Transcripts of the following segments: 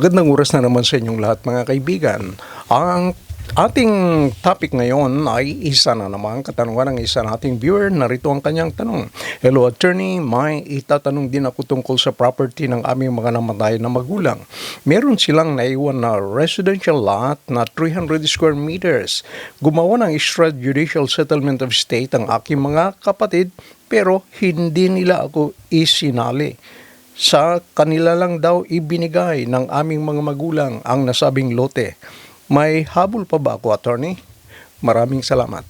Magandang oras na naman sa inyong lahat mga kaibigan. Ang ating topic ngayon ay isa na naman katanungan ng isa nating viewer. Narito ang kanyang tanong. Hello attorney, may itatanong din ako tungkol sa property ng aming mga namatay na magulang. Meron silang naiwan na residential lot na 300 square meters. Gumawa ng extrajudicial settlement of state ang aking mga kapatid pero hindi nila ako isinali sa kanila lang daw ibinigay ng aming mga magulang ang nasabing lote. May habol pa ba ako, attorney? Maraming salamat.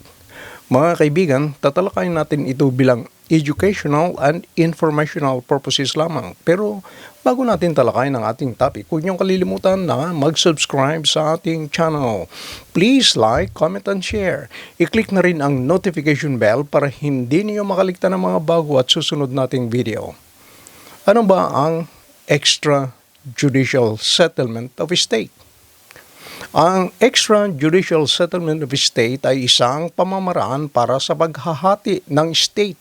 Mga kaibigan, tatalakayin natin ito bilang educational and informational purposes lamang. Pero bago natin talakayin ang ating topic, huwag niyong kalilimutan na mag-subscribe sa ating channel. Please like, comment, and share. I-click na rin ang notification bell para hindi niyo makaligtan ng mga bago at susunod nating video. Ano ba ang extrajudicial settlement of estate? Ang extrajudicial settlement of estate ay isang pamamaraan para sa paghahati ng estate,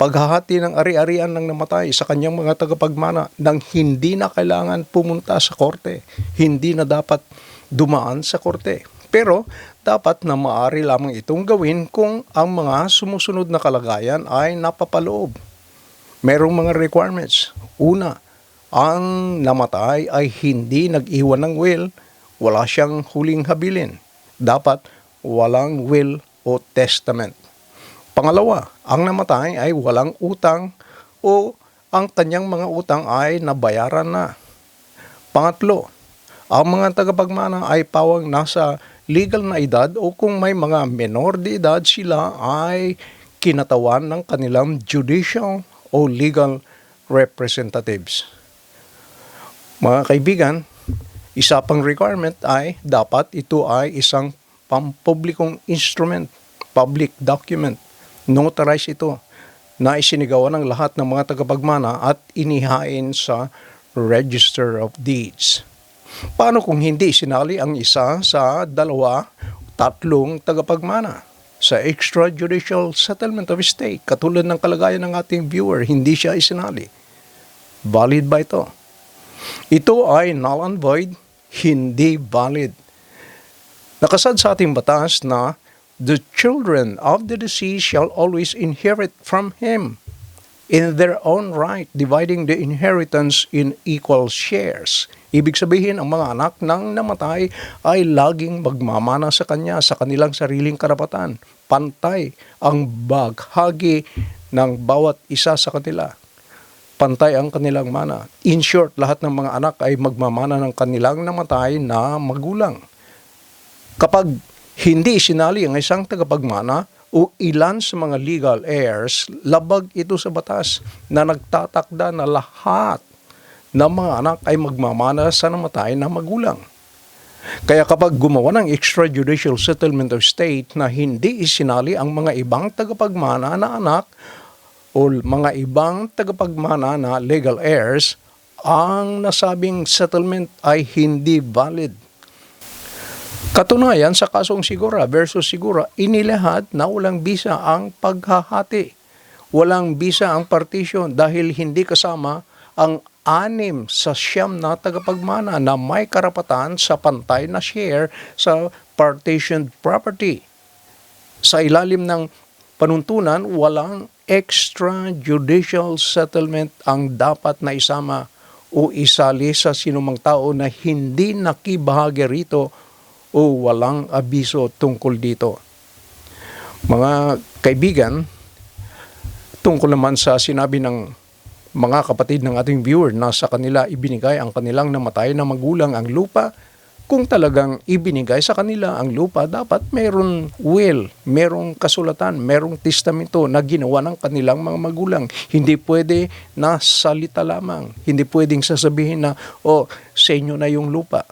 paghahati ng ari-arian ng namatay sa kanyang mga tagapagmana nang hindi na kailangan pumunta sa korte, hindi na dapat dumaan sa korte. Pero dapat na maaari lamang itong gawin kung ang mga sumusunod na kalagayan ay napapaloob merong mga requirements. Una, ang namatay ay hindi nag-iwan ng will, wala siyang huling habilin. Dapat walang will o testament. Pangalawa, ang namatay ay walang utang o ang kanyang mga utang ay nabayaran na. Pangatlo, ang mga tagapagmana ay pawang nasa legal na edad o kung may mga menor de edad sila ay kinatawan ng kanilang judicial o legal representatives. Mga kaibigan, isa pang requirement ay dapat ito ay isang pampublikong instrument, public document. Notarize ito na isinigawan ng lahat ng mga tagapagmana at inihain sa Register of Deeds. Paano kung hindi sinali ang isa sa dalawa, tatlong tagapagmana? Sa extrajudicial settlement of estate, katulad ng kalagayan ng ating viewer, hindi siya isinali. Valid ba ito? Ito ay null and void, hindi valid. Nakasad sa ating batas na the children of the deceased shall always inherit from him in their own right, dividing the inheritance in equal shares. Ibig sabihin, ang mga anak ng namatay ay laging magmamana sa kanya sa kanilang sariling karapatan. Pantay ang baghagi ng bawat isa sa kanila. Pantay ang kanilang mana. In short, lahat ng mga anak ay magmamana ng kanilang namatay na magulang. Kapag hindi sinali ang isang tagapagmana, o ilan sa mga legal heirs, labag ito sa batas na nagtatakda na lahat ng mga anak ay magmamana sa namatay na magulang. Kaya kapag gumawa ng extrajudicial settlement of state na hindi isinali ang mga ibang tagapagmana na anak o mga ibang tagapagmana na legal heirs, ang nasabing settlement ay hindi valid. Katunayan sa kasong Sigura versus Sigura, inilahad na walang bisa ang paghahati. Walang bisa ang partition dahil hindi kasama ang anim sa siyam na tagapagmana na may karapatan sa pantay na share sa partitioned property. Sa ilalim ng panuntunan, walang extrajudicial settlement ang dapat na isama o isali sa sinumang tao na hindi nakibahagi rito o walang abiso tungkol dito. Mga kaibigan, tungkol naman sa sinabi ng mga kapatid ng ating viewer na sa kanila ibinigay ang kanilang namatay na magulang ang lupa, kung talagang ibinigay sa kanila ang lupa, dapat mayroon will, mayroong kasulatan, mayroong testamento na ginawa ng kanilang mga magulang. Hindi pwede na salita lamang. Hindi pwedeng sasabihin na, oh, sa inyo na yung lupa.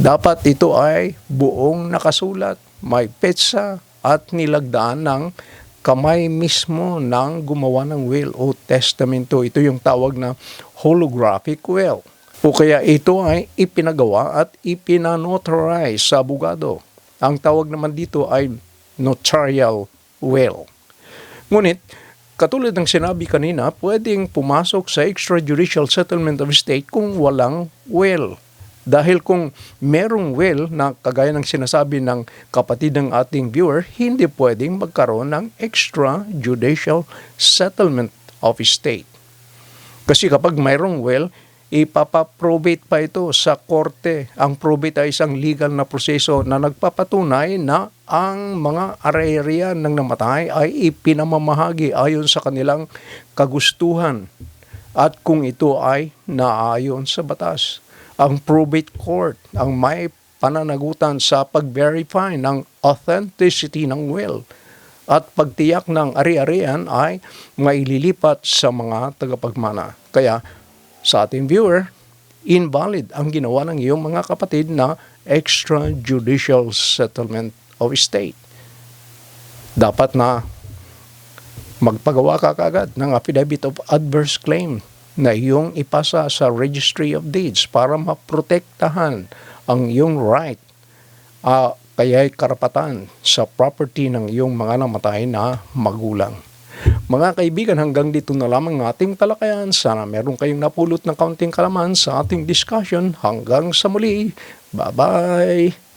Dapat ito ay buong nakasulat, may petsa at nilagdaan ng kamay mismo ng gumawa ng will o testamento. Ito yung tawag na holographic will. O kaya ito ay ipinagawa at ipinanotarize sa abogado. Ang tawag naman dito ay notarial will. Ngunit, katulad ng sinabi kanina, pwedeng pumasok sa extrajudicial settlement of estate kung walang will. Dahil kung merong will na kagaya ng sinasabi ng kapatid ng ating viewer, hindi pwedeng magkaroon ng extrajudicial settlement of estate. Kasi kapag mayroong will, ipapaprobate pa ito sa korte. Ang probate ay isang legal na proseso na nagpapatunay na ang mga area ng namatay ay ipinamamahagi ayon sa kanilang kagustuhan at kung ito ay naayon sa batas. Ang probate court ang may pananagutan sa pag-verify ng authenticity ng will at pagtiyak ng ari-arian ay maililipat sa mga tagapagmana. Kaya sa ating viewer, invalid ang ginawa ng iyong mga kapatid na extrajudicial settlement of estate. Dapat na magpagawa ka kagad ng affidavit of adverse claim na iyong ipasa sa Registry of Deeds para maprotektahan ang iyong right ah, kaya'y karapatan sa property ng iyong mga namatay na magulang. Mga kaibigan, hanggang dito na lamang ang ating talakayan. Sana meron kayong napulot ng kaunting kalaman sa ating discussion. Hanggang sa muli. Bye-bye!